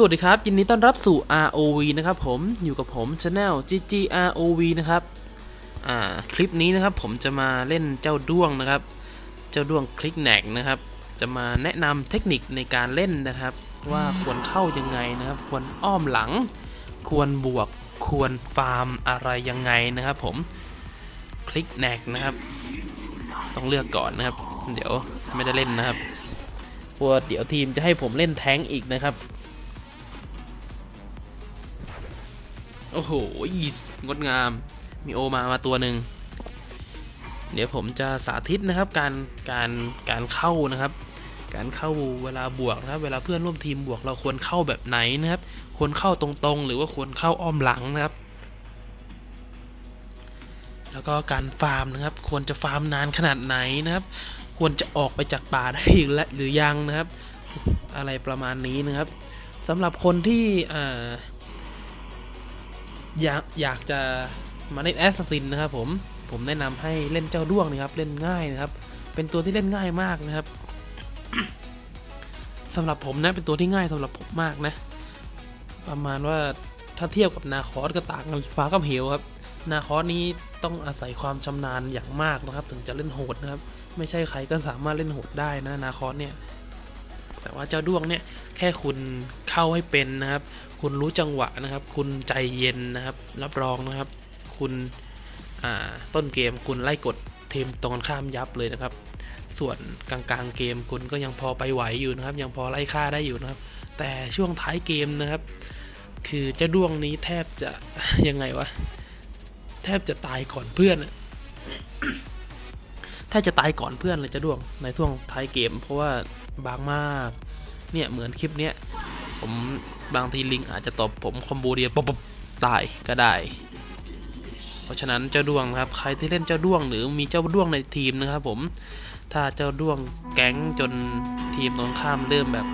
สวัสดีครับ ยินดีต้อนรับสู่ ROV นะครับผมอยู่กับผม Channel GGROV นะครับอ่าคลิปนี้นะครับผมจะมาเล่นเจ้าด้วงนะครับ เจ้าด้วงคลิกแหนกนะครับ จะมาแนะนำเทคนิคในการเล่นนะครับ ว่าควรเข้ายังไงนะครับ ควรอ้อมหลัง ควรบวกควรฟาร์มอะไรยังไงนะครับ ผมคลิกแหนกนะครับ ต้องเลือกก่อนนะครับ เดี๋ยวไม่ได้เล่นนะครับเพราะว่าเดี๋ยวทีมจะให้ผมเล่นแท้งอีกนะครับ โอ้โหงดงาม มีโอมามาตัวหนึ่ง เดี๋ยวผมจะสาธิตนะครับ การการการเข้านะครับ การเข้าเวลาบวกนะครับ เวลาเพื่อนร่วมทีมบวกเราควรเข้าแบบไหนนะครับ ควรเข้าตรงๆ หรือว่าควรเข้าอ้อมหลังนะครับ แล้วก็การฟาร์มนะครับ ควรจะฟาร์มนานขนาดไหนนะครับ ควรจะออกไปจากป่าได้อีกและหรือยังนะครับ อะไรประมาณนี้นะครับสำหรับคนที่อ่า อยากอยากจะมาเล่นแอสซัสซินนะครับผมผมแนะนำให้เล่นเจ้าด้วงนะครับ เล่นง่ายนะครับ เป็นตัวที่เล่นง่ายมากนะครับสำหรับผมนะเป็นตัวที่ง่ายสำหรับผมมากนะ ประมาณว่าถ้าเทียบกับนาคอสก็ต่างกันฟ้ากับเหวครับ นาคอสนี้ต้องอาศัยความชำนาญอย่างมากนะครับ ถึงจะเล่นโหดนะครับ ไม่ใช่ใครก็สามารถเล่นโหดได้นะนาคอสเนี่ย แต่ว่าเจ้าด้วงเนี่ยแค่คุณเข้าให้เป็นนะครับ คุณรู้จังหวะนะครับ คุณใจเย็นนะครับ รับรองนะครับ คุณต้นเกมคุณไล่กดทีมตรงข้ามยับเลยนะครับ ส่วนกลางๆเกมคุณก็ยังพอไปไหวอยู่นะครับ ยังพอไล่ฆ่าได้อยู่นะครับ แต่ช่วงท้ายเกมนะครับ คือเจ้าด้วงนี้แทบจะยังไงวะแทบจะตายก่อนเพื่อนแทบจะตายก่อนเพื่อนเลยเจ้าด้วงในช่วงท้ายเกม เพราะว่า บางมาก เนี่ยเหมือนคลิปเนี้ยผมบางทีลิงอาจจะตอบผมคอมโบเดียวป๊บป๊บตายก็ได้ เพราะฉะนั้นเจ้าด้วงนะครับ ใครที่เล่นเจ้าด้วงหรือมีเจ้าด้วงในทีมนะครับผม ถ้าเจ้าด้วงแก๊งจนทีมตรงข้ามเริ่มแบบ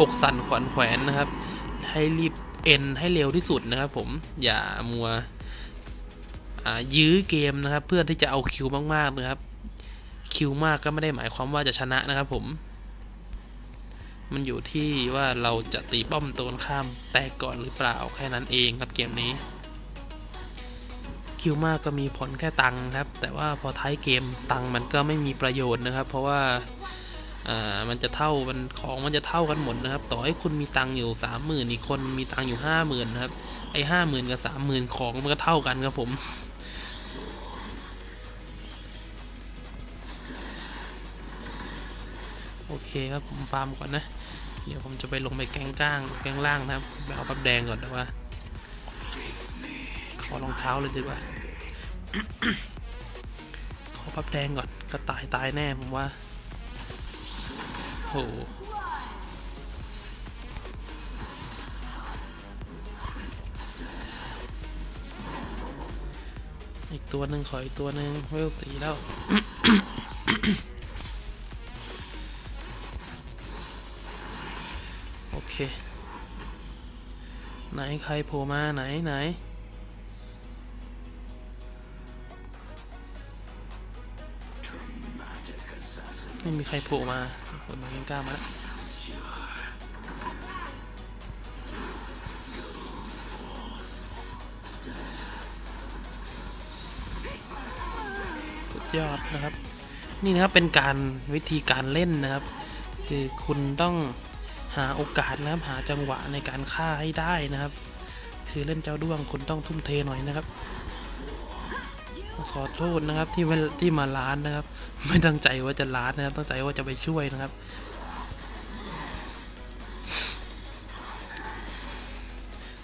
อกสั่นขวัญแขวนนะครับ ให้รีบเอ็นให้เร็วที่สุดนะครับผมอย่ามัวยื้อเกมนะครับ เพื่อที่จะเอาคิวมากๆนะครับ คิวมากก็ไม่ได้หมายความว่าจะชนะนะครับผม มันอยู่ที่ว่าเราจะตีป้อมตัวข้ามแตกก่อนหรือเปล่าแค่นั้นเองครับเกมนี้ คิวมากก็มีผลแค่ตังค์ครับ แต่ว่าพอท้ายเกมตังค์มันก็ไม่มีประโยชน์นะครับ เพราะว่าอ่ามันจะเท่ามันของมันจะเท่ากันหมดนะครับ ต่อให้คุณมีตังค์อยู่สามหมื่นอีกคนมีตังค์อยู่ห้าหมื่นนะครับ ไอ้ห้าหมื่นกับสามหมื่นของมันก็เท่ากันครับผมโอเคครับผมฟาร์มก่อนนะ เดี๋ยวผมจะไปลงไปแกงก้างแกงล่างนะครับไปเอาปั๊บแดงก่อนแต่ว่า ขอรองเท้าเลยดีกว่า ขอปั๊บแดงก่อนก็ตายตายแน่ผมว่าโหอีกตัวหนึ่งขออีกตัวหนึ่งเวลสีแล้ว ไหนใครโผล่มาไหนไหนไม่มีใครโผล่มาคนมายังกล้ามาแล้วสุดยอดนะครับ นี่นะครับเป็นการวิธีการเล่นนะครับ คือคุณต้อง หาโอกาสนะครับหาจังหวะในการฆ่าให้ได้นะครับ คือเล่นเจ้าด้วงคุณต้องทุ่มเทหน่อยนะครับขอโทษนะครับที่มาที่มาล้านนะครับ ไม่ตั้งใจว่าจะล้านนะครับ ตั้งใจว่าจะไปช่วยนะครับ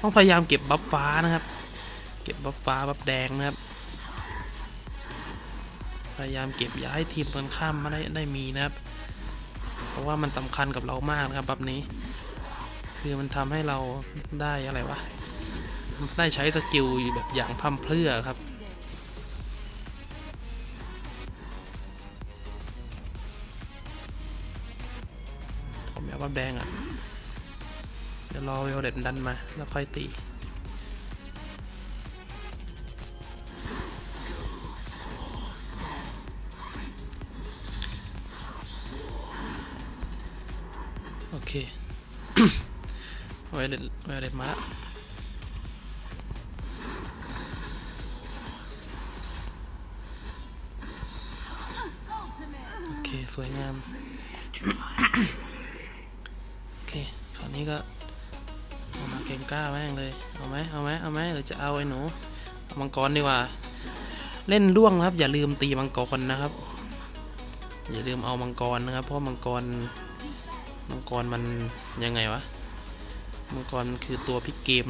ต้องพยายามเก็บบัฟฟ้านะครับ เก็บบัฟฟ้าบัฟแดงนะครับ พยายามเก็บย่าให้ทีมตรงข้ามม่ได้ได้มีนะครับ เพราะว่ามันสำคัญกับเรามากนะครับแบบนี้ คือมันทำให้เราได้อะไรวะได้ใช้สกิลแบบอย่างพร่ำเพรื่อครับผมอยากว่าแดงอะ เดี๋ยวรอเวลเด็ดดันมา แล้วค่อยตี วเลตไวเลตมาละโอเค สวยงาม โอเคคราวนี้ก็เอามาเก่งกล้าแม่งเลย เอาไหมเอาไหมเอาไหมหรือจะเอาไอ้หนู เอามังกรดีกว่า เล่นร่วงครับ อย่าลืมตีมังกรนะครับ อย่าลืมเอามังกรนะครับ เพราะมังกร มังกรมันยังไงวะ มังกรคือตัวพิกเกม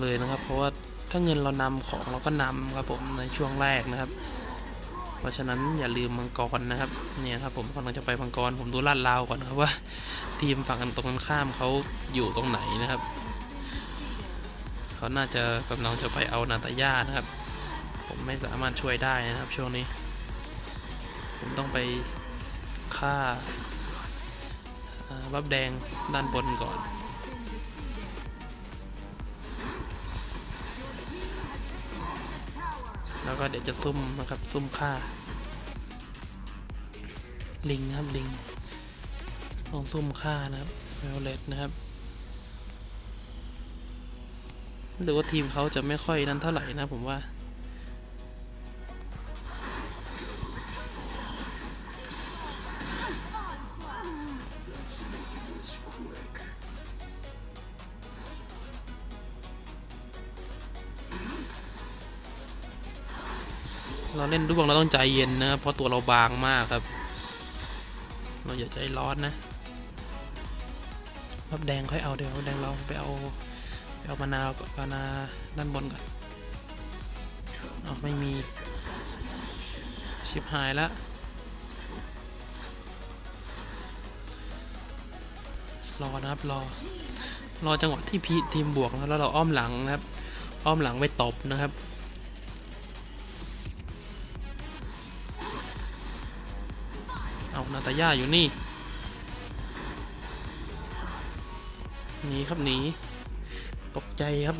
เลยนะครับ เพราะว่าถ้าเงินเรานำของเราก็นำครับผมในช่วงแรกนะครับ เพราะฉะนั้นอย่าลืมมังกรนะครับเนี่ยครับผมกำลังจะไปมังกรผมดูลาดราวก่อนครับว่า ทีมฝั่งกันตรงกันข้ามเขาอยู่ตรงไหนนะครับเขาน่าจะกำลังจะไปเอานาตาย่านะครับ ผมไม่สามารถช่วยได้นะครับ ช่วงนี้ ผมต้องไปฆ่าอ่าบับแดงด้านบนก่อน แล้วก็เดี๋ยวจะซุ่มนะครับ ซุ่มฆ่า ลิงครับลิงต้องซุ่มฆ่านะครับเวลเลตนะครับหรือว่าทีมเขาจะไม่ค่อยนั้นเท่าไหร่นะผมว่า เราเล่นด้วงเราต้องใจเย็นนะเพราะตัวเราบางมากครับ เราอย่าใจร้อนนะรับแดงค่อยเอาเดี๋ยวแดงเราไปเอาไปเอามานามานาด้านบนก่อนเอาไม่มีชิบหายแล้วรอนะครับรอรอจังหวะที่พีทีมบวกแล้วเราอ้อมหลังนะครับ อ้อมหลังไปตบนะครับ เอานาตาย่าอยู่นี่หนีครับหนีตกใจครับ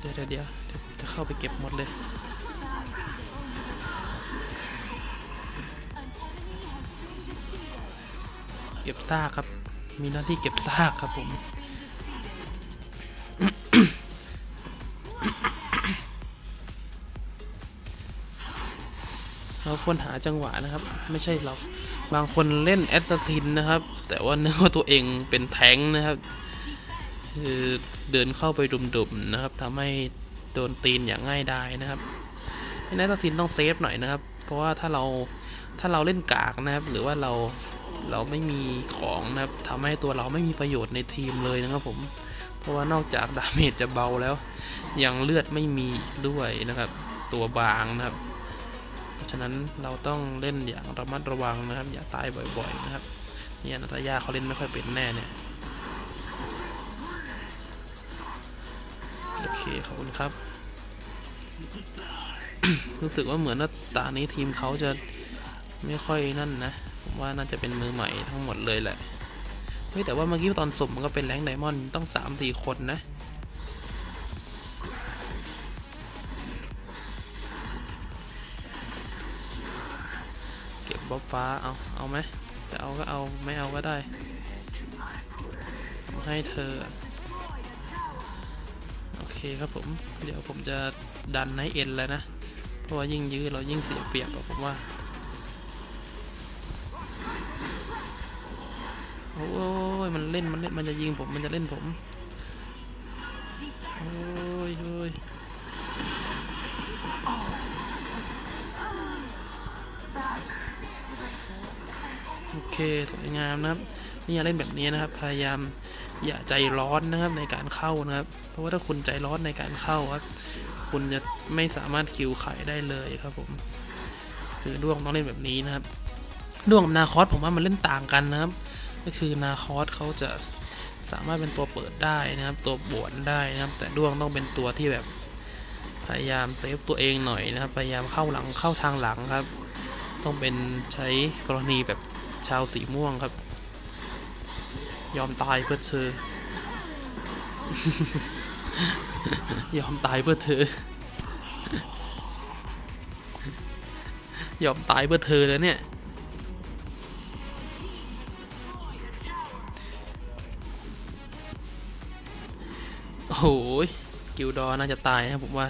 เดี๋ยวเดี๋ยวเดี๋ยวเดี๋ยวจะเข้าไปเก็บหมดเลยเก็บซากครับ มีหน้าที่เก็บซากครับผม ควรหาจังหวะนะครับ ไม่ใช่เราบางคนเล่นแอสซัสซินนะครับ แต่ว่าเนื้อว่าตัวเองเป็นแทงนะครับ คือเดินเข้าไปดุมๆนะครับทำให้โดนตีนอย่างง่ายดายนะครับแอสซัสซินต้องเซฟหน่อยนะครับ เพราะว่าถ้าเราถ้าเราเล่นกากนะครับ หรือว่าเราเราไม่มีของนะครับทำให้ตัวเราไม่มีประโยชน์ในทีมเลยนะครับผมเพราะว่านอกจากดาเมจจะเบาแล้ว ยังเลือดไม่มีด้วยนะครับ ตัวบางนะครับ ฉะนั้นเราต้องเล่นอย่างระมัดระวังนะครับ อย่าตายบ่อยๆนะครับเนี่ยนาตายาเขาเล่นไม่ค่อยเป็นแน่เนี่ยโอเคขอบคุณครับ รู้สึกว่าเหมือนว่าตานี้ทีมเขาจะไม่ค่อยนั่นนะผมว่าน่าจะเป็นมือใหม่ทั้งหมดเลยแหละเฮ้แต่ว่าเมื่อกี้ตอนสุ่มมันก็เป็นแรงไดมอนด์ต้องสามสี่คนนะ บบล็อบฟ้า เอา เอาไหม จะเอาก็เอา ไม่เอาก็ได้ผมให้เธอ โอเคครับผม เดี๋ยวผมจะดันให้เอ็นแล้วนะ เพราะว่ายิ่งยื้อเรายิ่งเสียเปรียบอะผมว่า โอ้ย มันเล่น มันเล่น มันจะยิงผม มันจะเล่นผม โอ้ยโอ้ย สวยงามนะครับนี่อยาเล่นแบบนี้นะครับ พยายามอย่าใจร้อนนะครับในการเข้านะครับ เพราะว่าถ้าคุณใจร้อนในการเข้าครับคุณจะไม่สามารถคิวไขได้เลยครับผม คือด้วงต้องเล่นแบบนี้นะครับด้วงกับนาคอสผมว่ามันเล่นต่างกันนะครับ ก็คือนาคอสเขาจะสามารถเป็นตัวเปิดได้นะครับ ตัวบวนได้นะครับ แต่ด้วงต้องเป็นตัวที่แบบพยายามเซฟตัวเองหน่อยนะครับ พยายามเข้าหลังเข้าทางหลังครับ ต้องเป็นใช้กรณีแบบ ชาวสีม่วงครับ ยอมตายเพื่อเธอ ยอมตายเพื่อเธอ ยอมตายเพื่อเธอแล้วเนี่ย โอ้ยกิลดอน่าจะตายครับผมว่า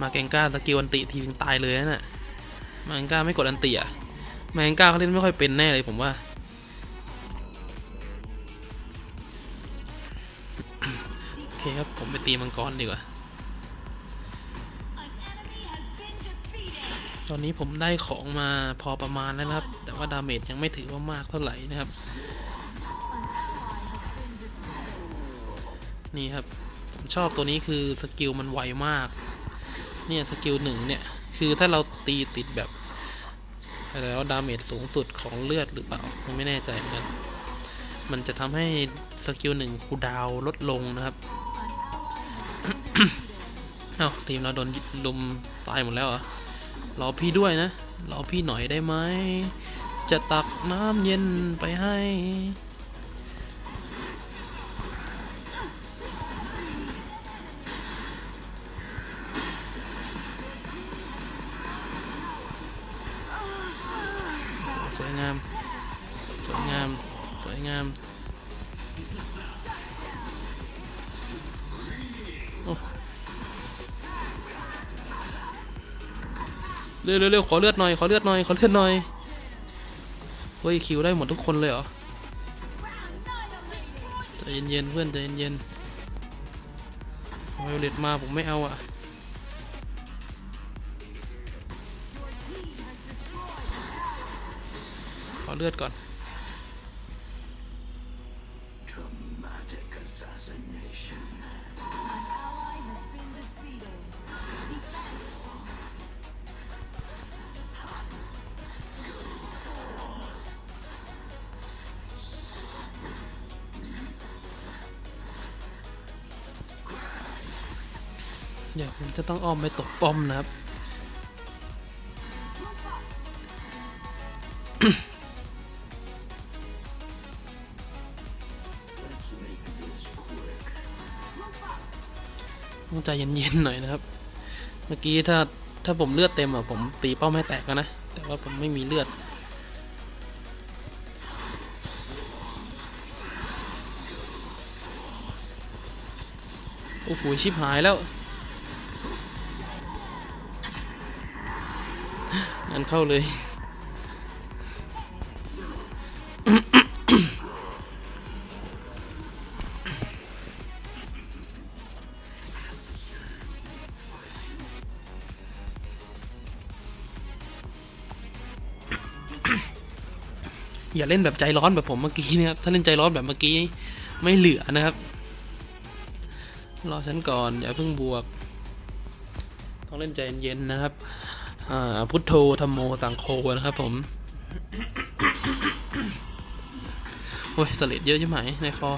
มาเกงก้าสกิลอันติทีถึงตายเลยนะ่ะมาเกงก้าไม่กดอันติอะ แกงก้าเขาเล่นไม่ค่อยเป็นแน่เลยผมว่า โอเคครับ ผมไปตีมังกรดีกว่า ตอนนี้ผมได้ของมาพอประมาณแล้วนะครับ แต่ว่าดาเมจยังไม่ถือว่ามากเท่าไหร่นะครับ นี่ครับ ผมชอบตัวนี้คือสกิลมันไวมาก เนี่ยสกิลหนึ่งเนี่ย คือถ้าเราตีติดแบบ แล้วดาเมจสูงสุดของเลือดหรือเปล่าไม่แน่ใจเหมือนกันมันจะทำให้สกิลหนึ่งคูดาวลดลงนะครับเอาทีมเราโดนลุมตายหมดแล้วเหรอรอพี่ด้วยนะรอพี่หน่อยได้ไหมจะตักน้ำเย็นไปให้ เร็วเร็วขอเลือดหน่อยขอเลือดหน่อยขอเลือดหน่อยเฮ้ยคิวได้หมดทุกคนเลยเหรอใจเย็นๆเพื่อนใจเย็นๆไวโอเลตมาผมไม่เอาอะขอเลือดก่อน เดี๋ยวผมจะต้องอ้อมไปตกป้อมนะครับ ต้องใจเย็นๆหน่อยนะครับ เมื่อกี้ถ้าถ้าผมเลือดเต็มอะผมตีเป้าไม่แตกแล้วนะ แต่ว่าผมไม่มีเลือดโอ้โหชิบหายแล้วันเข้าเลย อย่าเล่นแบบใจร้อนแบบผมเมื่อกี้นะครับ ถ้าเล่นใจร้อนแบบเมื่อกี้ ไม่เหลือนะครับ รอฉันก่อน อย่าเพิ่งบวก ต้องเล่นใจเย็นๆนะครับ พุทโธธรรมโมสังโฆนะครับผม โอ้ยสเลดเยอะใช่ไหมในคอ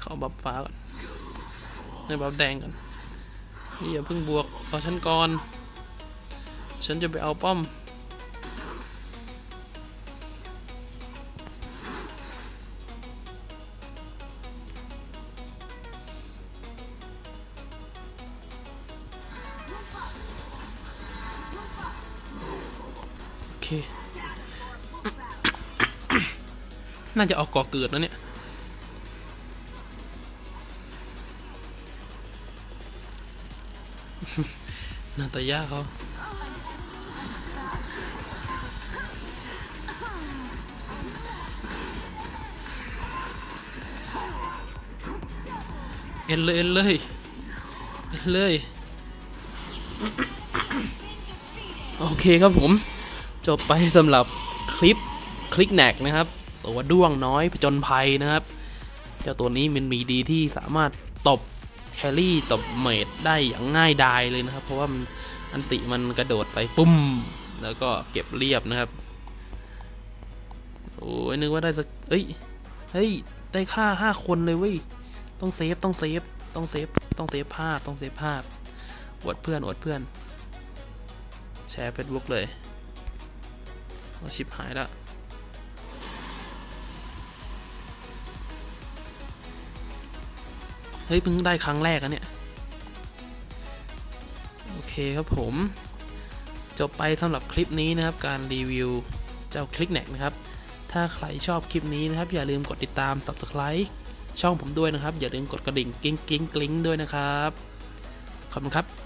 เข้าบับฟ้าก่อนในบับแดงก่อนนี่อย่าเพิ่งบวกเอาฉันก่อน ฉันจะไปเอาป้อม น่าจะออกก่อเกิดแล้วเนี่ยนาตายาเขาเอ็นเลยเอ็นเลยเอ็นเลย โอเคครับผม จบไปสำหรับคลิปคลิกแนกนะครับ ตัวด้วงน้อยผจญภัยนะครับ เจ้าตัวนี้มันมีดีที่สามารถตบแครี่ตบเมดได้อย่างง่ายดายเลยนะครับ เพราะว่ามันอันติมันกระโดดไปปุ้ม แล้วก็เก็บเรียบนะครับ โอ้ยนึกว่าได้สักเอ้ย เฮ้ย ได้ค่าห้าคนเลยเว้ย ต้องเซฟ ต้องเซฟ ต้องเซฟ ต้องเซฟภาพ ต้องเซฟภาพอวดเพื่อนอวดเพื่อน แชร์เฟซบุ๊กเลย ชิปหายละเฮ้ยเพิ่งได้ครั้งแรกอะเนี่ย โอเคครับผม จบไปสำหรับคลิปนี้นะครับ การรีวิวเจ้าคลิกแนกนะครับ ถ้าใครชอบคลิปนี้นะครับ อย่าลืมกดติดตาม subscribe ช่องผมด้วยนะครับ อย่าลืมกดกระดิ่งกิ้งกิ้งกลิ้งด้วยนะครับ ขอบคุณครับ